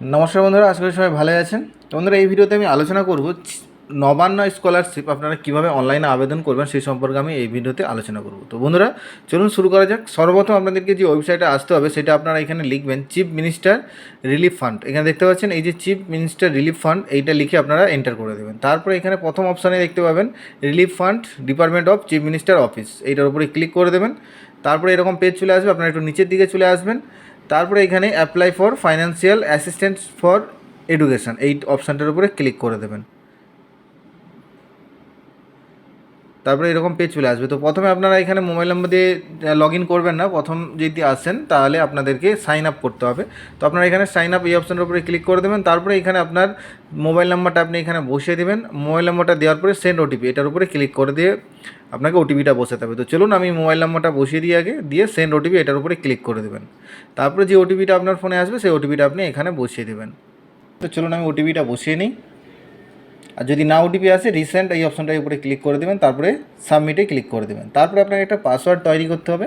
নমস্কার বন্ধুরা, আশা করি সবাই ভালো আছেন। বন্ধুরা, এই ভিডিওতে আমি আলোচনা করব নবান্ন স্কলারশিপ আপনারা কীভাবে অনলাইনে আবেদন করবেন সেই সম্পর্কে আমি এই ভিডিওতে আলোচনা করব। তো বন্ধুরা, চলুন শুরু করা যাক। সর্বপ্রথম আপনাদেরকে যে ওয়েবসাইটে আসতে হবে, সেটা আপনারা এখানে লিখবেন চিফ মিনিস্টার রিলিফ ফান্ড এখানে দেখতে পাচ্ছেন, এই যে চিফ মিনিস্টার রিলিফ ফান্ড এইটা লিখে আপনারা এন্টার করে দেবেন। তারপরে এখানে প্রথম অপশানে দেখতে পাবেন relief fund department of chief minister office এইটার উপরে ক্লিক করে দেবেন। তারপরে এরকম পেজ চলে আসবে, আপনারা একটু নিচের দিকে চলে আসবেন। তারপরে এখানে apply for financial assistance for education এই অপশানটার উপরে ক্লিক করে দেবেন। তারপরে এরকম পেজ চলে আসবে। তো প্রথমে আপনারা এখানে মোবাইল নাম্বার দিয়ে লগ ইন করবেন না। প্রথম যদি আসেন, তাহলে আপনাদেরকে সাইন আপ করতে হবে। তো আপনারা এখানে সাইন আপ এই অপশানের উপরে ক্লিক করে দেবেন। তারপরে এখানে আপনার মোবাইল নাম্বারটা আপনি এখানে বসিয়ে দেবেন। মোবাইল নাম্বারটা দেওয়ার পরে সেন্ড ওটিপি এটার উপরে ক্লিক করে দিয়ে আপনাকে ওটিপিটা বসাতে হবে। তো চলুন আমি মোবাইল নাম্বারটা বসিয়ে দিই আগে, দিয়ে সেন্ড ওটিপি এটার উপরে ক্লিক করে দেবেন। তারপরে যে ওটিপিটা আপনার ফোনে আসবে, সেই ওটিপিটা আপনি এখানে বসিয়ে দেবেন। তো চলুন আমি ওটিপিটা বসিয়ে নিই। আর যদি না ওটিপি আসে রিসেন্ট এই অপশনটার উপরে ক্লিক করে দেবেন, তারপরে সাবমিটে ক্লিক করে দেবেন। তারপরে আপনাকে একটা পাসওয়ার্ড তৈরি করতে হবে।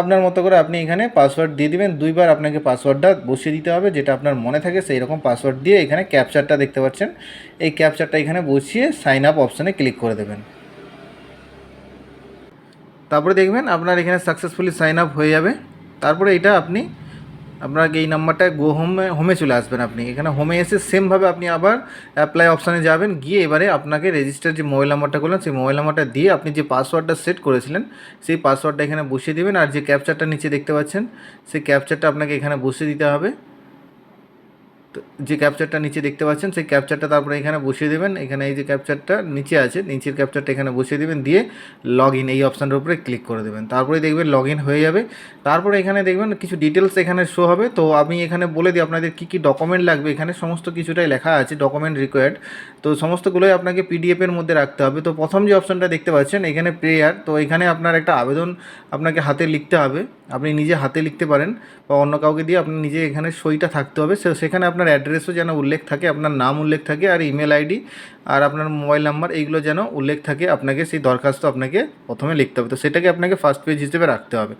আপনার মতো করে আপনি এখানে পাসওয়ার্ড দিয়ে দিবেন। দুইবার আপনাকে পাসওয়ার্ডটা বসিয়ে দিতে হবে, যেটা আপনার মনে থাকে সেই রকম পাসওয়ার্ড দিয়ে এখানে ক্যাপচারটা দেখতে পাচ্ছেন। এই ক্যাপচারটা এখানে বসিয়ে সাইন আপ অপশানে ক্লিক করে দেবেন। তারপরে দেখবেন আপনার এখানে সাকসেসফুলি সাইন আপ হয়ে যাবে। তারপরে এটা আপনি আপনার এই নাম্বারটায় গো হোমে হোমে চলে আসবেন আপনি। এখানে হোমে এসে সেমভাবে আপনি আবার অ্যাপ্লাই অপশানে যাবেন। গিয়ে এবারে আপনাকে রেজিস্টার যে মোবাইল নাম্বারটা করলেন, সেই মোবাইল নাম্বারটা দিয়ে আপনি যে পাসওয়ার্ডটা সেট করেছিলেন, সেই পাসওয়ার্ডটা এখানে বসিয়ে দেবেন। আর যে ক্যাপচারটা নিচে দেখতে পাচ্ছেন, সেই ক্যাপচারটা আপনাকে এখানে বসিয়ে দিতে হবে। যে ক্যাপচারটা নিচে দেখতে পাচ্ছেন, সেই ক্যাপচারটা তারপরে এখানে বসিয়ে দেবেন। এখানে এই যে ক্যাপচারটা নিচে আছে, নিচের ক্যাপচারটা এখানে বসিয়ে দেবেন, দিয়ে লগ ইন এই অপশানটার উপরে ক্লিক করে দেবেন। তারপরে দেখবেন লগ ইন হয়ে যাবে। তারপরে এখানে দেখবেন কিছু ডিটেলস এখানে শো হবে। তো আমি এখানে বলে দিই, আপনাদের কী কী ডকুমেন্ট লাগবে? এখানে সমস্ত কিছুটাই লেখা আছে ডকুমেন্ট রিকোয়ার্ড তো সমস্তগুলোই আপনাকে পিডিএফের মধ্যে রাখতে হবে। তো প্রথম যে অপশানটা দেখতে পাচ্ছেন, এখানে প্রেয়ার তো এখানে আপনার একটা আবেদন আপনাকে হাতে লিখতে হবে। আপনি নিজে হাতে লিখতে পারেন বা অন্য কাউকে দিয়ে আপনি নিজে এখানে সইটা থাকতে হবে। সেখানে আপনার অ্যাড্রেসও যেন উল্লেখ থাকে, আপনার নাম উল্লেখ থাকে আর ইমেল আইডি আর আপনার মোবাইল নাম্বার, এইগুলো যেন উল্লেখ থাকে আপনাকে, সেই দরখাস্ত আপনাকে প্রথমে লিখতে হবে। তো সেটাকে আপনাকে ফার্স্ট পেজ হিসেবে রাখতে হবে।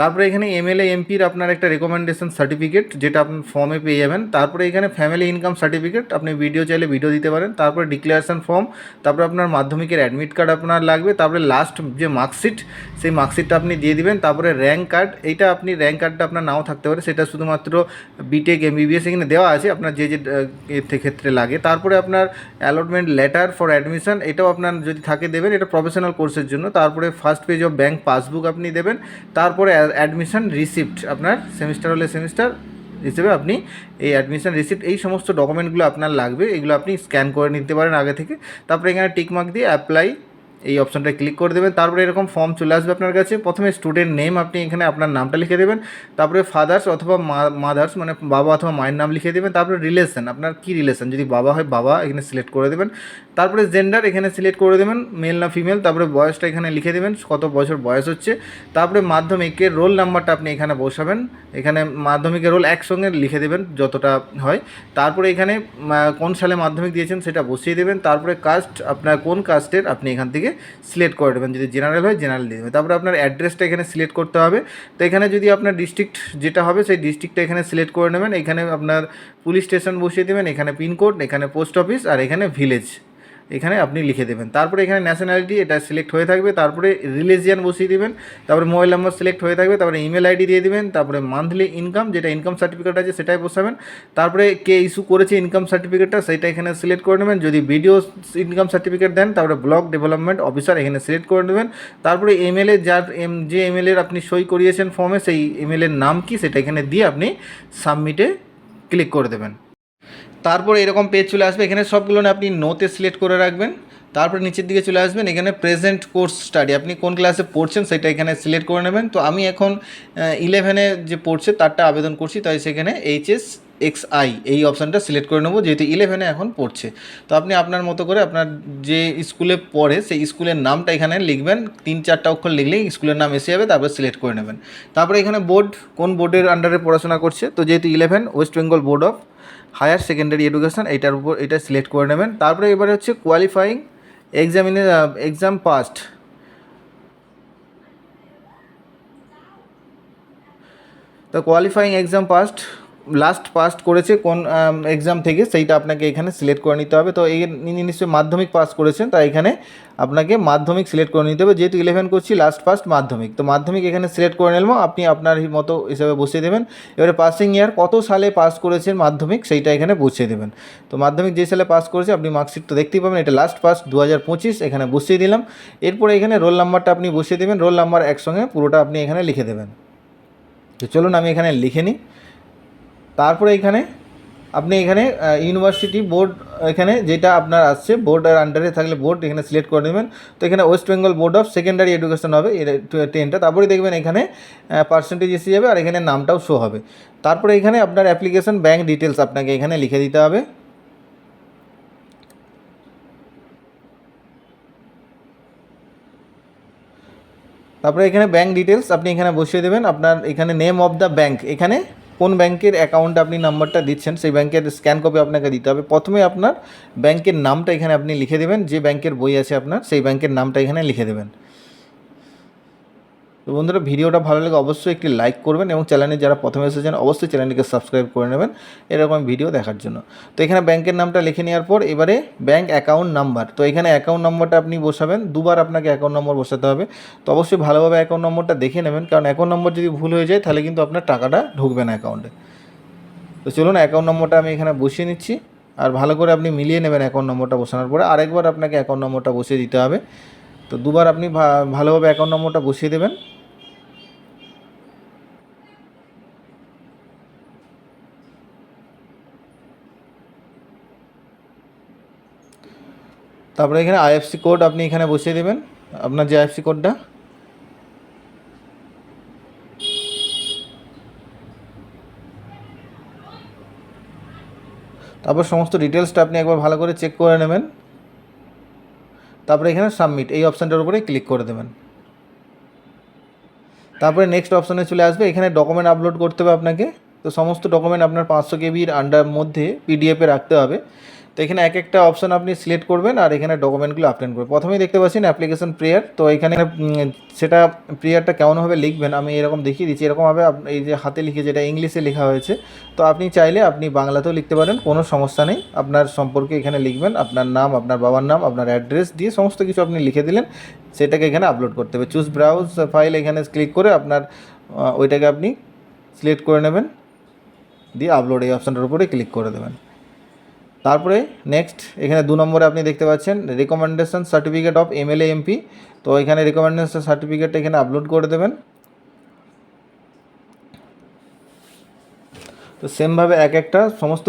তারপরে এখানে এমএলএ এমপির আপনার একটা রেকমেন্ডেশন সার্টিফিকেট যেটা আপনি ফর্মে পেয়ে যাবেন। তারপরে এখানে ফ্যামিলি ইনকাম সার্টিফিকেট আপনি ভিডিও চাইলে ভিডিও দিতে পারেন। তারপরে ডিক্লারেশন ফর্ম তারপরে আপনার মাধ্যমিকের অ্যাডমিট কার্ড আপনার লাগবে। তারপরে লাস্ট যে মার্কশিট সেই মার্কশিটটা আপনি দিয়ে দিবেন। তারপরে র্যাঙ্ক কার্ড এইটা আপনি র্যাঙ্ক কার্ডটা আপনার নাও থাকতে পারে। সেটা শুধুমাত্র বিটেক এমবিবিএস এখানে দেওয়া আছে। আপনার যে যে ক্ষেত্রে লাগে। তারপরে আপনার অ্যালটমেন্ট লেটার ফর অ্যাডমিশন এটাও আপনার যদি থাকে দেবেন, এটা প্রফেশনাল কোর্সের জন্য। তারপরে first page of bank passbook আপনি দেবেন। তারপরে অ্যাডমিশন রিসিপ্ট আপনার সেমিস্টার হলে সেমিস্টার হিসেবে আপনি এই অ্যাডমিশন রিসিপ্ট এই সমস্ত ডকুমেন্টগুলো আপনার লাগবে। এগুলো আপনি স্ক্যান করে নিতে পারেন আগে থেকে। তারপরে এখানে টিকমার্ক দিয়ে অ্যাপ্লাই এই অপশনটা ক্লিক করে দেবেন, তারপরে এরকম ফর্ম চলে আসবে আপনার কাছে। প্রথমে স্টুডেন্ট নেম আপনি এখানে আপনার নামটা লিখে দেবেন, তারপরে ফাদার্স অথবা মাদার্স মানে বাবা অথবা মায়ের নাম লিখে দেবেন, তারপরে রিলেশন আপনার কি রিলেশন যদি বাবা হয়, বাবা এখানে সিলেক্ট করে দেবেন। তারপরে জেন্ডার এখানে সিলেক্ট করে দেবেন মেল না ফিমেল তারপরে বয়সটা এখানে লিখে দেবেন, কত বছর বয়স হচ্ছে। তারপরে মাধ্যমিকের রোল নাম্বারটা আপনি এখানে বসাবেন, এখানে মাধ্যমিকের রোল একসঙ্গে লিখে দেবেন, যতটা হয়। তারপরে এখানে কোন সালে মাধ্যমিক দিয়েছেন সেটা বসিয়ে দেবেন, তারপরে কাস্ট আপনার কোন কাস্টের আপনি এখান থেকে সিলেক্ট করে দেবেন, যদি জেনারেল হয় জেনারেল দিয়ে দেবেন। তারপরে আপনার অ্যাড্রেসটা এখানে সিলেক্ট করতে হবে। তো এখানে যদি আপনার ডিস্ট্রিক্ট যেটা হবে, সেই ডিস্ট্রিক্টটা এখানে সিলেক্ট করে নেবেন। এখানে আপনার পুলিশ স্টেশন বসিয়ে দেবেন, এখানে পিনকোড এখানে পোস্ট অফিস আর এখানে ভিলেজ এখানে আপনি লিখে দেবেন। তারপরে এখানে ন্যাশনালিটি এটা সিলেক্ট হয়ে থাকবে। তারপরে রিলিজিয়ান বসিয়ে দেবেন। তারপরে মোবাইল নাম্বার সিলেক্ট হয়ে থাকবে। তারপরে ইমেল আইডি দিয়ে দেবেন। তারপরে মান্থলি ইনকাম যেটা ইনকাম সার্টিফিকেট আছে, সেটাই বসাবেন। তারপরে কে ইস্যু করেছে ইনকাম সার্টিফিকেটটা সেটা এখানে সিলেক্ট করে নেবেন। যদি ভিডিও ইনকাম সার্টিফিকেট দেন, তারপরে ব্লক ডেভেলপমেন্ট অফিসার এখানে সিলেক্ট করে নেবেন। তারপরে এমএলএ যার এম, যে এমএলএর আপনি সই করিয়েছেন ফর্মে সেই এমএলএর নাম কি, সেটা এখানে দিয়ে আপনি সাবমিটে ক্লিক করে দেবেন। তারপর এরকম পেজ চলে আসবে। এখানে সবগুলো আপনি নোতে সিলেক্ট করে রাখবেন। তারপর নিচের দিকে চলে আসবেন। এখানে প্রেজেন্ট কোর্স স্টাডি আপনি কোন ক্লাসে পড়ছেন সেটা এখানে সিলেক্ট করে নেবেন। তো আমি এখন ইলেভেনে যে পড়ছে তারটা আবেদন করছি। তাই সেখানে এইচএস এক্স আই এই অপশানটা সিলেক্ট করে নেব। যেহেতু ইলেভেনে এখন পড়ছে। তো আপনি আপনার মতো করে আপনার যে স্কুলে পড়ে সেই স্কুলের নামটা এখানে লিখবেন। তিন চারটা অক্ষর লিখলেই স্কুলের নাম এসে যাবে। তারপরে সিলেক্ট করে নেবেন। তারপরে এখানে বোর্ড কোন বোর্ডের আন্ডারে পড়াশোনা করছে? তো যেহেতু eleven West Bengal board of higher secondary education এটার উপর এটা সিলেক্ট করে নেবেন। তারপরে এবারে হচ্ছে কোয়ালিফাইং এক্সামিনে এক্সাম পাস্ট তো qualifying exam passed last pass করেছে, কোন এক্সাম থেকে, সেইটা আপনাকে এখানে সিলেক্ট করে নিতে হবে। তো এই নিশ্চয়ই মাধ্যমিক পাস করেছেন, তাই এখানে আপনাকে মাধ্যমিক সিলেক্ট করে নিতে হবে। যেহেতু ইলেভেন করছি লাস্ট ফার্স্ট মাধ্যমিক। তো মাধ্যমিক এখানে সিলেক্ট করে নিলাম, আপনি আপনার মতো হিসাবে বসিয়ে দেবেন। এবারে পাসিং ইয়ার কত সালে পাস করেছেন মাধ্যমিক, সেইটা এখানে বসিয়ে দেবেন। তো মাধ্যমিক যে সালে পাস করেছে, আপনি মার্কশিট তো দেখতেই পাবেন, এটা লাস্ট পাস দু এখানে বসিয়ে দিলাম। এরপরে এখানে রোল নাম্বারটা আপনি বসিয়ে দেবেন রোল নাম্বার একসঙ্গে পুরোটা আপনি এখানে লিখে দেবেন। তো চলুন, আমি এখানে লিখে নিই। তারপরে এখানে আপনি এখানে ইউনিভার্সিটি বোর্ড এখানে যেটা আপনার আসছে বোর্ডের আন্ডারে থাকলে বোর্ড এখানে সিলেক্ট করে নেবেন। তো এখানে West Bengal board of secondary education হবে টেনটা তারপরে দেখবেন এখানে পার্সেন্টেজ এসে যাবে আর এখানে নামটাও শো হবে। তারপরে এখানে আপনার অ্যাপ্লিকেশন ব্যাঙ্ক ডিটেলস আপনাকে এখানে লিখে দিতে হবে। তারপরে এখানে ব্যাঙ্ক ডিটেলস আপনি এখানে বসিয়ে দেবেন। আপনার এখানে নেম অফ দ্য ব্যাঙ্ক এখানে কোন ব্যাংকের অ্যাকাউন্টে আপনি নাম্বারটা দিচ্ছেন, সেই ব্যাংকের স্ক্যান কপি আপনাকে দিতে হবে। প্রথমে আপনার ব্যাংকের নামটা এখানে আপনি লিখে দেবেন, যে ব্যাংকের বই আছে আপনার, সেই ব্যাংকের নামটা এখানে লিখে দেবেন। তো বন্ধুরা, ভিডিওটা ভালো লাগে অবশ্যই একটি লাইক করবেন এবং চ্যানেলে যারা প্রথমে এসেছেন, অবশ্যই চ্যানেলটিকে সাবস্ক্রাইব করে নেবেন। এরকম ভিডিও দেখার জন্য। তো এখানে ব্যাংকের নামটা লিখে নেওয়ার পর এবারে ব্যাংক অ্যাকাউন্ট নাম্বার তো এখানে অ্যাকাউন্ট নাম্বারটা আপনি বসাবেন। দুবার আপনাকে অ্যাকাউন্ট নম্বর বসাতে হবে। তো অবশ্যই ভালোভাবে অ্যাকাউন্ট নম্বরটা দেখে নেবেন। কারণ অ্যাকাউন্ট নম্বর যদি ভুল হয়ে যায়, তাহলে কিন্তু আপনার টাকাটা ঢুকবে না অ্যাকাউন্টে তো চলুন অ্যাকাউন্ট নম্বরটা আমি এখানে বসিয়ে নিচ্ছি। আর ভালো করে আপনি মিলিয়ে নেবেন অ্যাকাউন্ট নম্বরটা বসানোর পরে। আরেকবার আপনাকে অ্যাকাউন্ট নম্বরটা বসিয়ে দিতে হবে। তো দুবার আপনি ভালোভাবে অ্যাকাউন্ট নম্বরটা বসিয়ে দেবেন। তারপরে এখানে আইএফসি কোড আপনি এখানে বসিয়ে দেবেন। আপনার যে আইএফসি কোডটা তারপর সমস্ত ডিটেলসটা আপনি একবার ভালো করে চেক করে নেবেন। তারপরে এখানে সাবমিট এই অপশানটার উপরে ক্লিক করে দেবেন। তারপরে নেক্সট অপশানে চলে আসবে, এখানে ডকুমেন্ট আপলোড করতে হবে আপনাকে। তো সমস্ত ডকুমেন্ট আপনার পাঁচশো কেবির আন্ডার মধ্যে পিডিএফে রাখতে হবে। তো এখানে এক একটা অপশন আপনি সিলেক্ট করবেন আর এখানে ডকুমেন্টগুলো আপলোড করবেন। প্রথমেই দেখতে পাচ্ছেন অ্যাপ্লিকেশন প্রেয়ার তো এখানে সেটা প্রেয়ারটা কেমনভাবে লিখবেন। আমি এরকম দেখিয়ে দিচ্ছি এরকমভাবে এই যে হাতে লিখে যেটা ইংলিশে লেখা হয়েছে, তো আপনি চাইলে আপনি বাংলাতেও লিখতে পারেন, কোনো সমস্যা নেই। আপনার সম্পর্কে এখানে লিখবেন, আপনার নাম, আপনার বাবার নাম, আপনার অ্যাড্রেস দিয়ে সমস্ত কিছু আপনি লিখে দিলেন, সেটাকে এখানে আপলোড করতে হবে। চুজ ব্রাউজ ফাইল এখানে ক্লিক করে আপনার ওইটাকে আপনি সিলেক্ট করে নেবেন, দিয়ে আপলোড এই অপশানটার উপরে ক্লিক করে দেবেন। তারপরে নেক্সট এখানে দু নম্বরে আপনি দেখতে পাচ্ছেন recommendation certificate of MLA MP তো এখানে রেকমেন্ডেশন সার্টিফিকেট এখানে আপলোড করে দেবেন। তো সেমভাবে এক একটা সমস্ত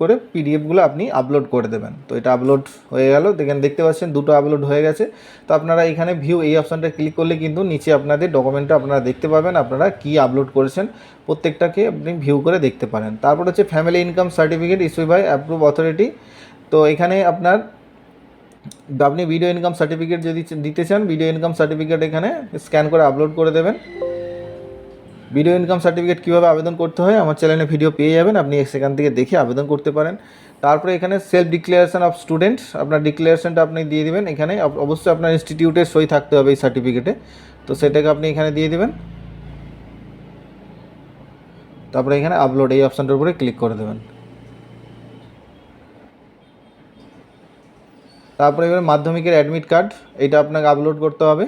করে পিডিএফগুলো আপনি আপলোড করে দেবেন। তো এটা আপলোড হয়ে গেল। দেখেন, দেখতে পাচ্ছেন, দুটো আপলোড হয়ে গেছে। তো আপনারা এখানে ভিউ এই অপশানটা ক্লিক করলে কিন্তু নিচে আপনাদের ডকুমেন্টটা আপনারা দেখতে পাবেন, আপনারা কি আপলোড করেছেন। প্রত্যেকটাকে আপনি ভিউ করে দেখতে পারেন। তারপর হচ্ছে family income certificate issue by approve authority তো এখানে আপনার, আপনি ভিডিও ইনকাম সার্টিফিকেট যদি দিতে চান ভিডিও ইনকাম সার্টিফিকেট এখানে স্ক্যান করে আপলোড করে দেবেন। ভিডিও ইনকাম সার্টিফিকেট কীভাবে আবেদন করতে হয়, আমার চ্যানেলে ভিডিও পেয়ে যাবেন, আপনি সেখান থেকে দেখে আবেদন করতে পারেন। তারপরে এখানে সেলফ ডিক্লারেশন অফ স্টুডেন্ট আপনার ডিক্লারেশনটা আপনি দিয়ে দেবেন, এখানে অবশ্যই আপনার ইনস্টিটিউটের সই থাকতে হবে এই সার্টিফিকেটে তো সেটাকে আপনি এখানে দিয়ে দেবেন। তারপরে এখানে আপলোড এই অপশানটার উপরে ক্লিক করে দেবেন। তারপরে এবার মাধ্যমিকের অ্যাডমিট কার্ড এটা আপনাকে আপলোড করতে হবে।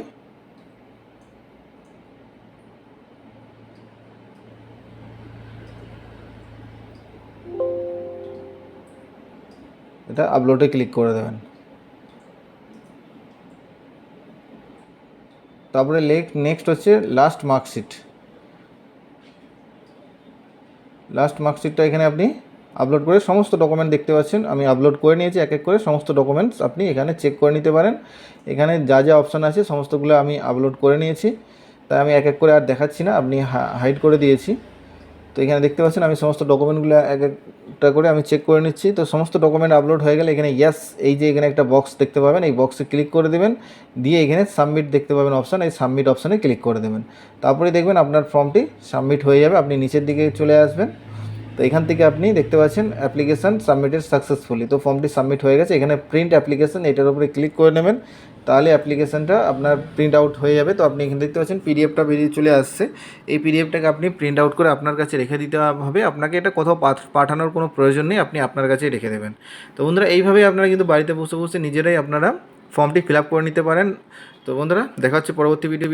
এটা আপলোডে ক্লিক করে দেবেন। তারপরে লেক নেক্সট হচ্ছে লাস্ট মার্কশিট লাস্ট মার্কশিটটা এখানে আপনি আপলোড করে সমস্ত ডকুমেন্ট দেখতে পাচ্ছেন। আমি আপলোড করে নিয়েছি, এক এক করে সমস্ত ডকুমেন্টস আপনি এখানে চেক করে নিতে পারেন। এখানে যা যা অপশান আছে, সমস্তগুলো আমি আপলোড করে নিয়েছি। তাই আমি এক এক করে আর দেখাচ্ছি না, আপনি হাইড করে দিয়েছি। তো এখানে দেখতে পাচ্ছেন, আমি সমস্ত ডকুমেন্টগুলো এক একটা করে আমি চেক করে নিচ্ছি। তো সমস্ত ডকুমেন্ট আপলোড হয়ে গেলে এখানে ইয়াস এই যে এখানে একটা বক্স দেখতে পাবেন, এই বক্সে ক্লিক করে দেবেন। দিয়ে এখানে সাবমিট দেখতে পাবেন অপশান এই সাবমিট অপশানে ক্লিক করে দেবেন। তারপরে দেখবেন আপনার ফর্মটি সাবমিট হয়ে যাবে, আপনি নিচের দিকে চলে আসবেন। তো এখান থেকে আপনি দেখতে পাচ্ছেন অ্যাপ্লিকেশান সাবমিটেড সাকসেসফুলি তো ফর্মটি সাবমিট হয়ে গেছে, এখানে প্রিন্ট অ্যাপ্লিকেশান এটার উপরে ক্লিক করে নেবেন। তাহলে অ্যাপ্লিকেশানটা আপনার প্রিন্ট আউট হয়ে যাবে। তো আপনি এখানে দেখতে পাচ্ছেন পিডিএফটা বেরিয়ে চলে আসছে। এই পিডিএফটাকে আপনি প্রিন্ট আউট করে আপনার কাছে রেখে দিতে হবে। আপনাকে এটা কোথাও পাঠ- পাঠানোর কোনো প্রয়োজন নেই, আপনি আপনার কাছেই রেখে দেবেন। তো বন্ধুরা, এইভাবেই আপনারা কিন্তু বাড়িতে বসে বসে নিজেরাই আপনারা ফর্মটি ফিল আপ করে নিতে পারেন। তো বন্ধুরা, দেখা হচ্ছে পরবর্তী ভিডিও